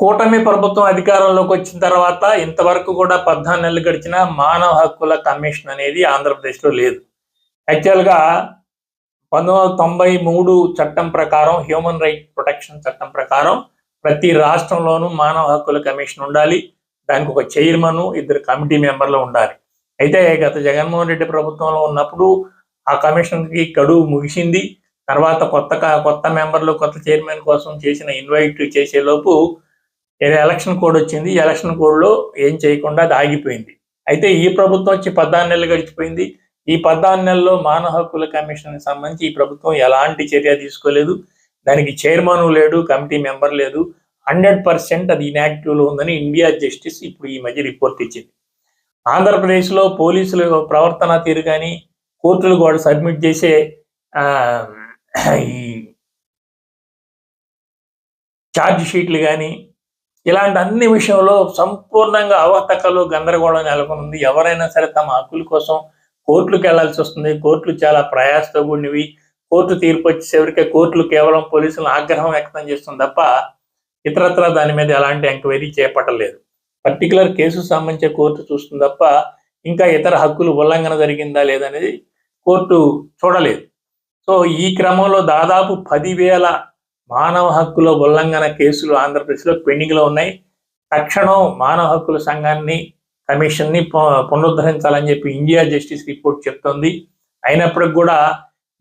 కూటమి ప్రభుత్వం అధికారంలోకి వచ్చిన తర్వాత ఇంతవరకు కూడా పద్నాలుగు నెలలు గడిచిన మానవ హక్కుల కమిషన్ అనేది ఆంధ్రప్రదేశ్లో లేదు. యాక్చువల్గా పంతొమ్మిది వందల తొంభై మూడు చట్టం ప్రకారం హ్యూమన్ రైట్ ప్రొటెక్షన్ చట్టం ప్రకారం ప్రతి రాష్ట్రంలోనూ మానవ హక్కుల కమిషన్ ఉండాలి. దానికి ఒక చైర్మన్ ఇద్దరు కమిటీ మెంబర్లు ఉండాలి. అయితే గత జగన్మోహన్ రెడ్డి ప్రభుత్వంలో ఉన్నప్పుడు ఆ కమిషన్కి గడువు ముగిసింది. తర్వాత కొత్త కొత్త మెంబర్లు కొత్త చైర్మన్ కోసం చేసిన ఇన్వైట్ చేసేలోపు ఎలక్షన్ కోడ్ వచ్చింది ఎలక్షన్ కోడ్లో ఏం చేయకుండా అది ఆగిపోయింది. అయితే ఈ ప్రభుత్వం వచ్చి పద్నాలుగు నెలలు గడిచిపోయింది. ఈ పద్నాలుగు నెలల్లో మానవ హక్కుల కమిషన్ సంబంధించి ఈ ప్రభుత్వం ఎలాంటి చర్య తీసుకోలేదు. దానికి చైర్మన్ లేడు కమిటీ మెంబర్ లేదు. హండ్రెడ్ పర్సెంట్ అది ఇన్యాక్టివ్లో లో ఉందని ఇండియా జస్టిస్ ఇప్పుడు ఈ మధ్య రిపోర్ట్ ఇచ్చింది ఆంధ్రప్రదేశ్లో పోలీసుల ప్రవర్తన తీరు కానీ కోర్టులు కూడా సబ్మిట్ చేసే ఈ ఛార్జ్ షీట్లు కానీ ఇలాంటి అన్ని విషయంలో సంపూర్ణంగా అవతకలు గందరగోళం నెలకొంది ఎవరైనా సరే తమ హక్కుల కోసం కోర్టులకు వెళ్ళాల్సి వస్తుంది. కోర్టులు చాలా ప్రయాసతో కూడినవి కోర్టు తీర్పు వచ్చేసరికి కోర్టులు కేవలం పోలీసులు ఆగ్రహం వ్యక్తం చేస్తుంది తప్ప ఇతరత్ర దాని మీద ఎలాంటి ఎంక్వైరీ చేపట్టలేదు. పర్టికులర్ కేసు సంబంధించే కోర్టు చూస్తుంది తప్ప ఇంకా ఇతర హక్కులు ఉల్లంఘన జరిగిందా లేదనేది కోర్టు చూడలేదు. సో ఈ క్రమంలో దాదాపు పదివేల మానవ హక్కుల ఉల్లంఘన కేసులు ఆంధ్రప్రదేశ్లో పెండింగ్లో ఉన్నాయి. తక్షణం మానవ హక్కుల సంఘాన్ని కమిషన్ని పునరుద్ధరించాలని చెప్పి ఇండియా జస్టిస్ రిపోర్ట్ చెప్తోంది. అయినప్పటికి కూడా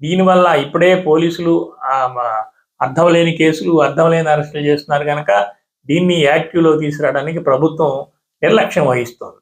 దీనివల్ల ఇప్పుడే పోలీసులు అర్థం లేని కేసులు అర్థం లేని అరెస్టులు చేస్తున్నారు కనుక దీన్ని యాక్టివ్లో తీసుకురావడానికి ప్రభుత్వం నిర్లక్ష్యం వహిస్తోంది.